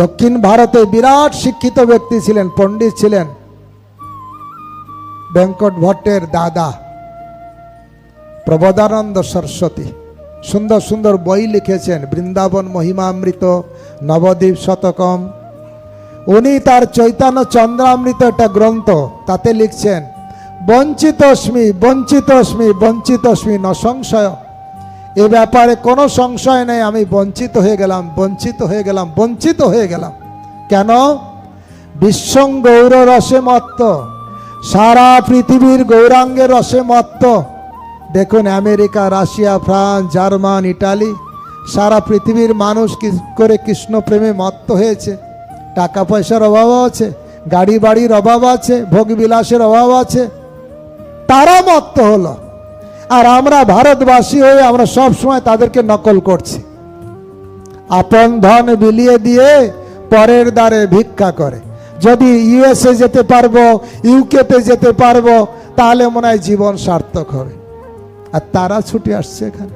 দক্ষিণ ভারতে বিরাট শিক্ষিত ব্যক্তি ছিলেন, পণ্ডিত ছিলেন বেঙ্কট ভট্টের দাদা প্রবোধানন্দ সরস্বতী। সুন্দর সুন্দর বই লিখেছেন, বৃন্দাবন মহিমামৃত, নবদ্বীপ শতকম। উনি তার চৈতন্য চন্দ্রামৃত একটা গ্রন্থ, তাতে লিখছেন, বঞ্চিতস্মি বঞ্চিতস্মি বঞ্চিতস্মি ন সংশয় এ ব্যাপারে কোনো সংশয় নেই, আমি বঞ্চিত হয়ে গেলাম, বঞ্চিত হয়ে গেলাম, বঞ্চিত হয়ে গেলাম। কেন? বিশ্বং গৌর রসে মত্ত, সারা পৃথিবীর গৌরাঙ্গের রসে মত্ত। দেখুন, America, Russia, France, German, Italy, সারা পৃথিবীর মানুষ কি করে কৃষ্ণ প্রেমে মত্ত হয়েছে? টাকা পয়সার অভাব আছে, গাড়ি বাড়ির অভাব আছে, ভোগবিলাসের অভাব আছে। তারা মত্ত হলো। আর আমরা ভারতবাসী হয়ে আমরা সব সময় তাদেরকে নকল করছি। আপন ধন বিলিয়ে দিয়ে পরের দ্বারে ভিক্ষা করে। যদি ইউএসএ যেতে পারব, ইউকেতে যেতে পারব, তাহলে মনে হয় জীবন সার্থক হবে। আর তারা ছুটে আসছে এখানে।